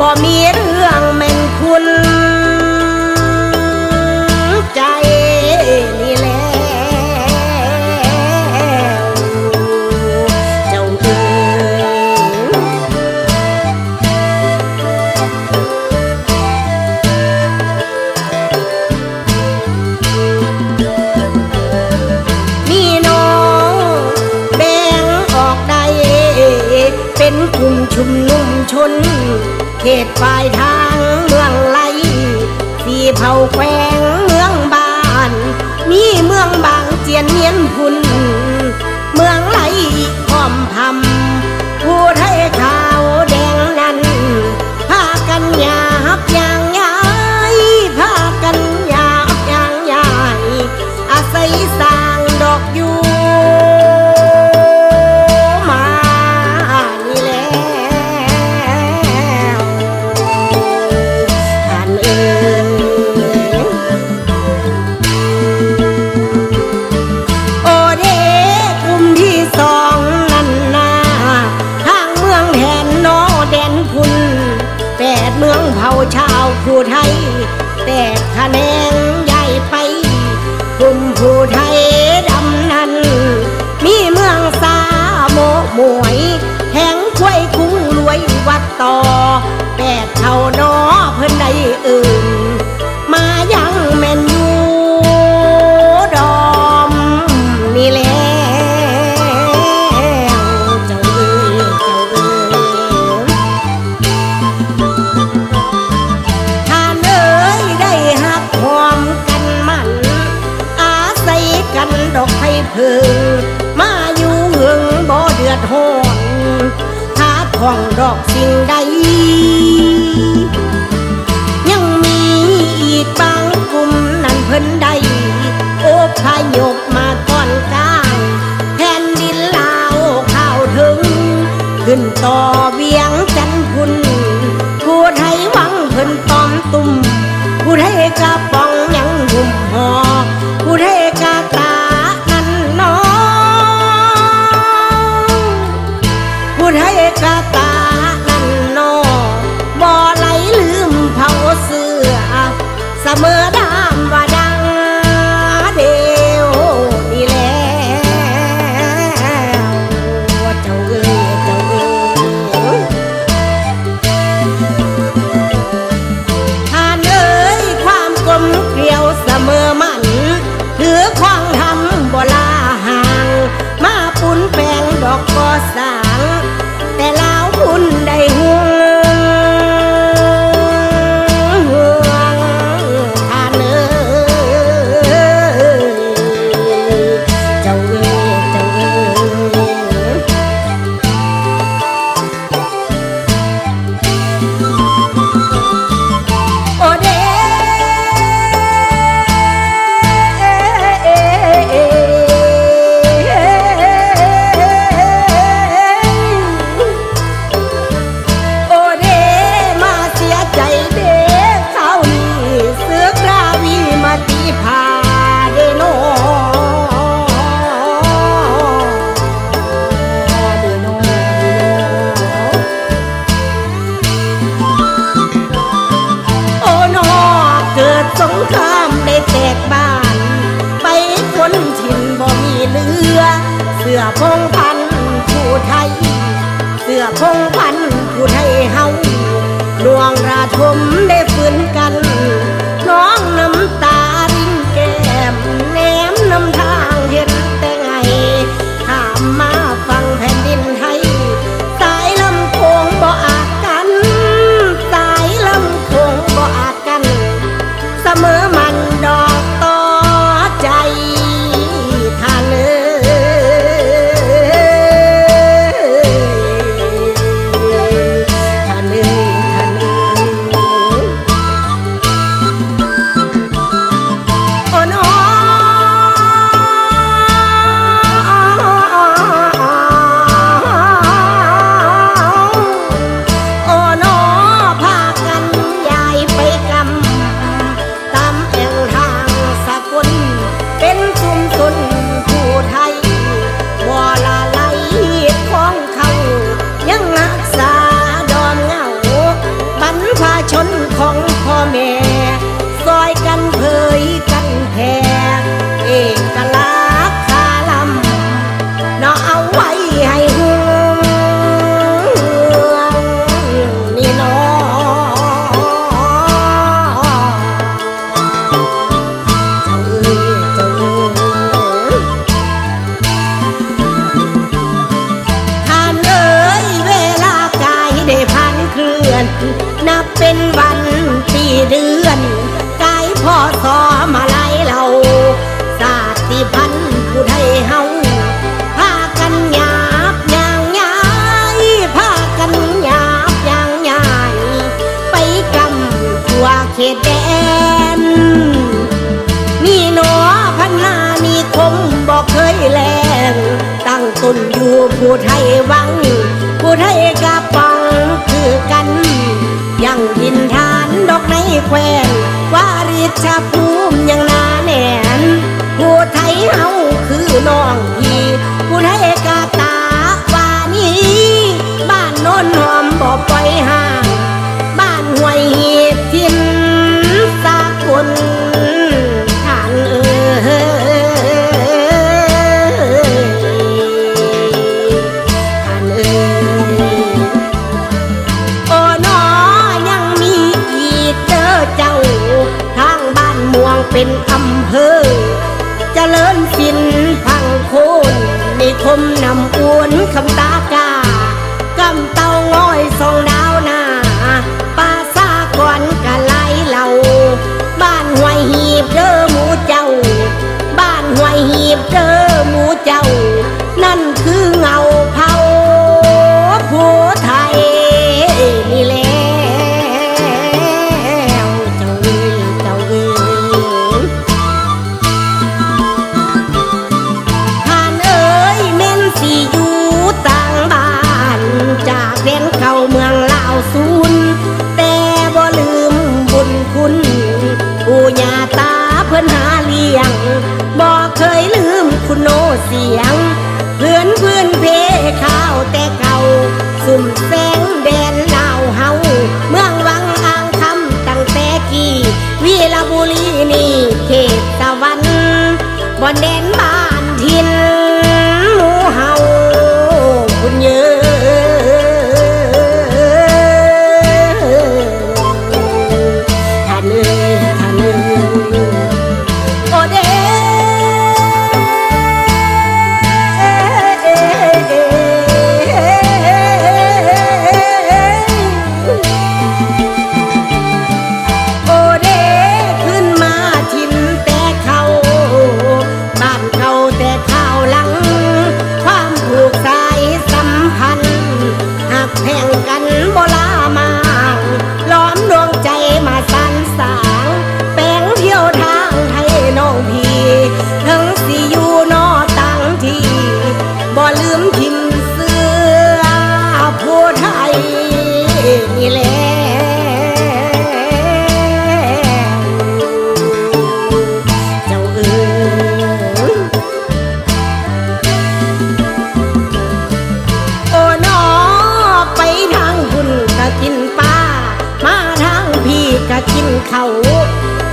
บ่มีเรื่องแม่งคุณใจนี่แล้วเจ้าเอ๋ยมีน้องแบงออกได้เป็นกลุ่มชุมนุมชน ตฝ่ายทางเมืองไหลสีเผาแควงเมืองบาน มีเมืองบางเจียนเนียนพุ่น เมืองไลพร้อมทำ ดอกไผ่เพื่อมาอยู่เหืองบ่เดือดห้อนถ้าของดอกสิ่งใด ยังมีอีกบางกลุ่มนั้นเพิ่นใดโอ้พายกมาก่อนกลางแผ่นดินลาวข้าวถึง ขึ้นต่อเวีย bossa. สงครามได้แตกบ้าน ไปคนถิ่นบ่มีเรือ เสื้อพงพันผู้ไทย เสื้อพงพันผู้ไทยเฮาดวงราชมได้ฝืนกัน ผู้ไทยวัง ผู้ไทยกระปองคือกัน ยังกินทานดอกในแควนวาริชภูมิยังนาแน่นผู้ไทยเฮาคือน้องพี่ผู้ไทยก เป็นอำเภอจเจริญสินพังโคนนิคมนำอวนคำตากากำเตาง้อยสองดาว ลืมทิมเสื้อผู้ไทยนี่แหละเจ้าเอ๋โอ้นอไปทางคุณก็กินปลามาทางพี่ก็กินเขา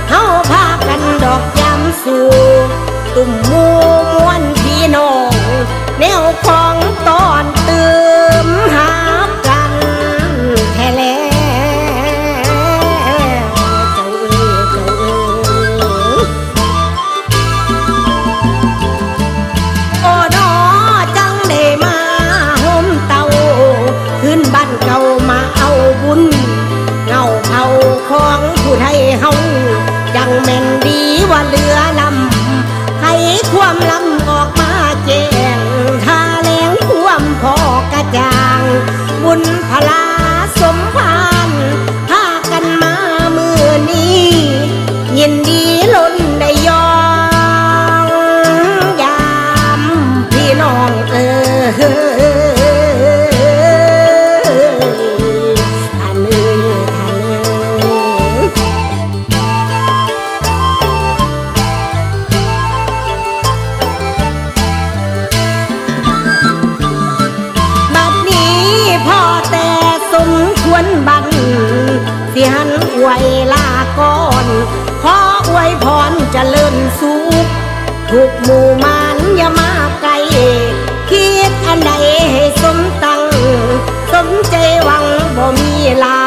เฮาพากันดอกยามสู่ตุ่มมู ทุกหมู่มันอย่ามาไกลคิดอันใดให้สมตัง สมใจหวังบ่มีลา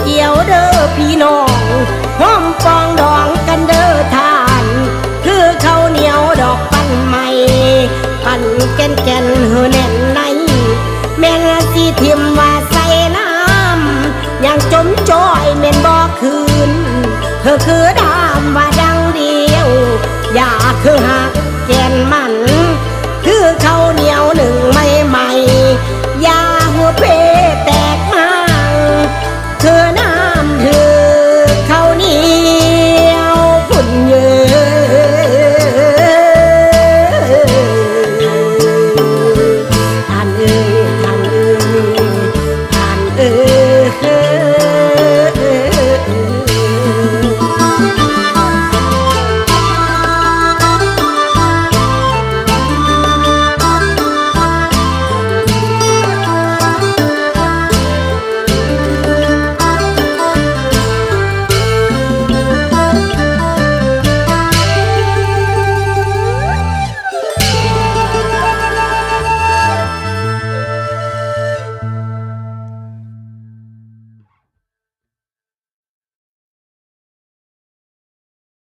เกี้ยวเด้อพี่น้องห้อมปองดองกันเด้อทาน คือข้าวเหนียวดอกปั้นใหม่ ปั้นแก่นแก่นเฮอแน่นในแม่นสิทิมว่าใส่น้ำอย่างจมจอยแม่นบ่คืนเธอคือดามว่าดังเดียว อย่าคือหัก